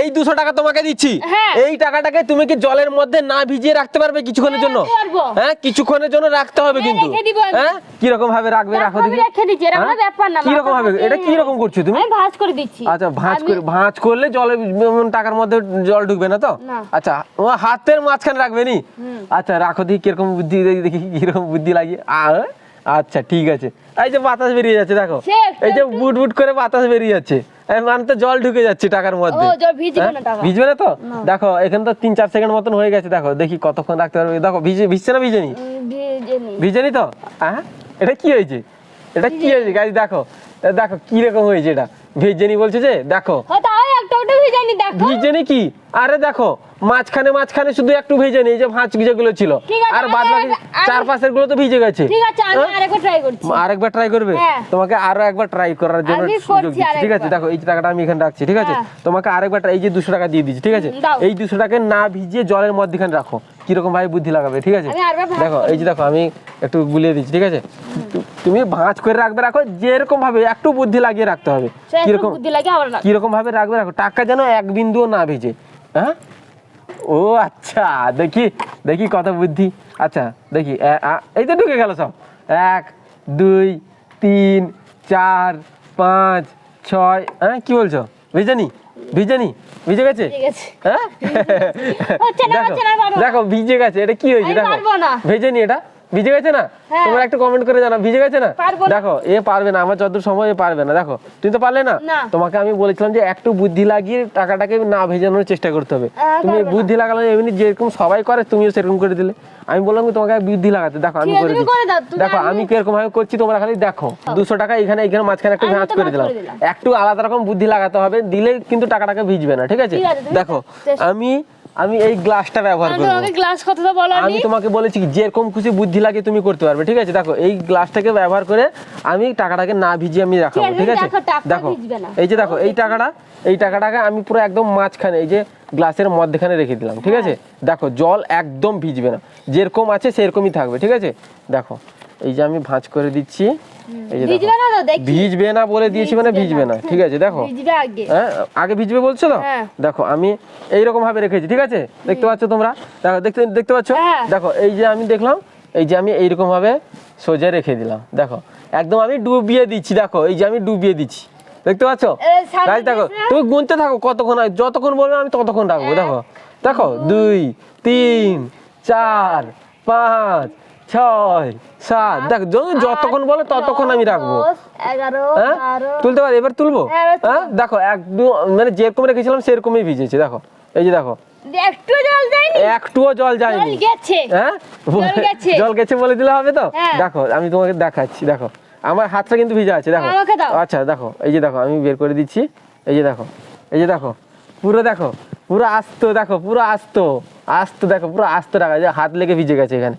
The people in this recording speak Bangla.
এই দুশো টাকা তোমাকে দিচ্ছি। হ্যাঁ। এই টাকাটাকে তুমি কি জলের মধ্যে না ভিজিয়ে রাখতে পারবে কিছুক্ষণের জন্য? হ্যাঁ কিছুক্ষণের জন্য রাখতে হবে হ্যাঁ, কিন্তু। হ্যাঁ কীরকম ভাবে রাখবে রাখো দেখি। হ্যাঁ? কীরকম ভাবে এটা কি রকম করছ তুমি? আমি ভাঁজ করে দিচ্ছি। আচ্ছা ভাঁজ করে ভাঁজ করলে জলে টাকার মধ্যে জল ঢুকবে না তো? আচ্ছা ও হাতের মাঝখানে রাখবে নি? আচ্ছা রাখো দেখি কীরকম বুদ্ধি দেখি কীরকম বুদ্ধি লাগিয়ে আ, আচ্ছা ঠিক আছে। এই যে বাতাস বেরিয়ে যাচ্ছে দেখো। এই যে বুট বুট করে বাতাস বেরিয়ে যাচ্ছে। মানে তো জল ঢুকে যাচ্ছে টাকার মধ্যে। ভিজবে হ্যাঁ? না। ভিজবে না তো? দেখো এখানে তো তিন চার সেকেন্ড মতন হয়ে গেছে দেখো দেখি কতক্ষণ রাখতে পারবে। দেখো ভিজে ভিজছে না ভিজেনি? ভিজেনি। তো? হ্যাঁ এটা কি হয়েছে? এটা কি হয়েছে? গাড়ি দেখো দেখো কি রকম হয়েছে এটা? ভিজেনি বলছে যে ভিজেনি দেখো। ভিজেনি কি? আরে দেখো মাঝখানে মাঝখানে শুধু একটু ভেজে এই যে ভাঁজ যেগুলো ছিল। আর বাদ বাকি চার পাশেরগুলো তো ভিজে গেছে। ঠিক আছে আমি হ্যাঁ? আরেকবার ট্রাই করছি। আরেকবার ট্রাই করবে? হ্যাঁ। তোমাকে আরও একবার ট্রাই করার জন্য সুযোগ দিচ্ছি। ঠিক আছে দেখো এই টাকাটা আমি এখানে রাখছি ঠিক আছে? হ্যাঁ। তোমাকে আরেকবার এই যে দুশো টাকা দিয়ে দিচ্ছি ঠিক আছে? এই দুশো টাকা না ভিজিয়ে জলের মধ্যখানে রাখো। কীরকম ভাবে বুদ্ধি লাগাবে ঠিক আছে? দেখো এই যে দেখো আমি একটু গুলিয়ে দিচ্ছি ঠিক আছে? তুমি ভাঁজ করে রাখবে রাখো যেরকম ভাবে একটু বুদ্ধি লাগিয়ে রাখতে হবে। কীরকম বুদ্ধি লাগে আবার কীরকম ভাবে রাখবে রাখো টাকা যেন এক বিন্দুও না ভেজে হ্যাঁ? ও আচ্ছা দেখি দেখি কত বুদ্ধি। আচ্ছা দেখি এই তো ঢুকে গেল সব। এক দুই তিন চার পাঁচ ছয় হ্যাঁ কি বলছো? ভিজানি? ভিজানি? ভিজে গেছে? হ্যাঁ? দেখো ভিজে গেছে। এটা কি হয়েছে? দেখো। পারব না। এটা? ভিজে গেছে না? হ্যাঁ। তোমরা একটু কমেন্ট করে জানাও ভিজে গেছে না? দেখো এ পারবে না আমার যতদূর সময় এ পারবে না। দেখো তুমি তো পারলে না। তোমাকে আমি বলেছিলাম যে একটু বুদ্ধি লাগিয়ে টাকাটাকে না ভেজানোর চেষ্টা করতে হবে। হ্যাঁ, তুমি বুদ্ধি লাগালে এমনি যেরকম সবাই করে তুমিও সেরকম করে দিলে। আমি বললাম তোমাকে বুদ্ধি লাগাতে দেখো আমি করে দিচ্ছি। দেখো আমি কীরকম ভাবে করছি তোমরা খালি দেখো। দুশো টাকা এখানে এখানে মাঝখানে একটু ভাঁজ করে দিলাম। একটু আলাদা রকম বুদ্ধি লাগাতে হবে দিলে কিন্তু টাকাটাকে ভিজবে না ঠিক আছে? দেখো আমি আমি এই গ্লাসটা ব্যবহার আমি তোমাকে গ্লাস কথাটা বলো আমি তোমাকে বলেছি কি যেরকম খুশি বুদ্ধি লাগে তুমি করতে পারবে ঠিক আছে? দেখো এই গ্লাসটাকে ব্যবহার করে আমি টাকাটাকে না ভিজিয়ে আমি রাখাবো ঠিক আছে দেখো। এই যে দেখো এই টাকাটা এই টাকাটাকে আমি পুরো একদম মাঝখানে এই যে গ্লাসের মধ্যখানে রেখে দিলাম ঠিক আছে? দেখো জল একদম ভিজবে না। যেরকম আছে সেরকমই থাকবে ঠিক আছে? দেখো এই যে আমি ভাঁজ করে দিচ্ছি। ভিজবে না তো বলে দিয়েছি মানে ভিজবে না। না ঠিক আছে? দেখো। আগে। হ্যাঁ আগে ভিজবে বলছো তো হ্যাঁ। দেখো আমি এইরকম ভাবে রেখেছি ঠিক আছে? দেখতে পাচ্ছ তোমরা? দেখো দেখতে দেখতে পাচ্ছ? হ্যাঁ। দেখো এই যে আমি দেখলাম এই যে আমি এইরকম ভাবে সোজা রেখে দিলাম দেখো। একদম আমি ডুবিয়ে দিচ্ছি দেখো এই যে আমি ডুবিয়ে দিচ্ছি দেখতে পাচ্ছ? গাছ দেখো তুমি গুনতে থাকো কতক্ষণ হয় যতক্ষণ বলবে আমি ততক্ষণ রাখব দেখো। দেখো দুই তিন চার পাঁচ ছয় সাত দেখো যত- যতক্ষণ বলে ততক্ষণ আমি রাখব। হ্যাঁ? তুলতে পারি? এবার তুলবো? হ্যাঁ, হ্যাঁ? দেখো একদম মানে যেরকম রেখেছিলাম সেরকমই ভিজেছে দেখো। এই যে দেখো। একটু জল দেয়নি একটুও জল যায়নি। জল গেছে। হ্যাঁ? জল গেছে। জল গেছে বলে দিলে হবে তো? হ্যাঁ। দেখো আমি তোমাকে দেখাচ্ছি দেখো। আমার হাতটা কিন্তু ভিজা আছে দেখো। আচ্ছা দেখো এই যে দেখো আমি বের করে দিচ্ছি। এই যে দেখো এই যে দেখো পুরো দেখো পুরো আস্ত দেখো পুরো আস্ত। আস্ত দেখো পুরো আস্ত টাকা। হাত লেগে ভিজে গেছে এখানে।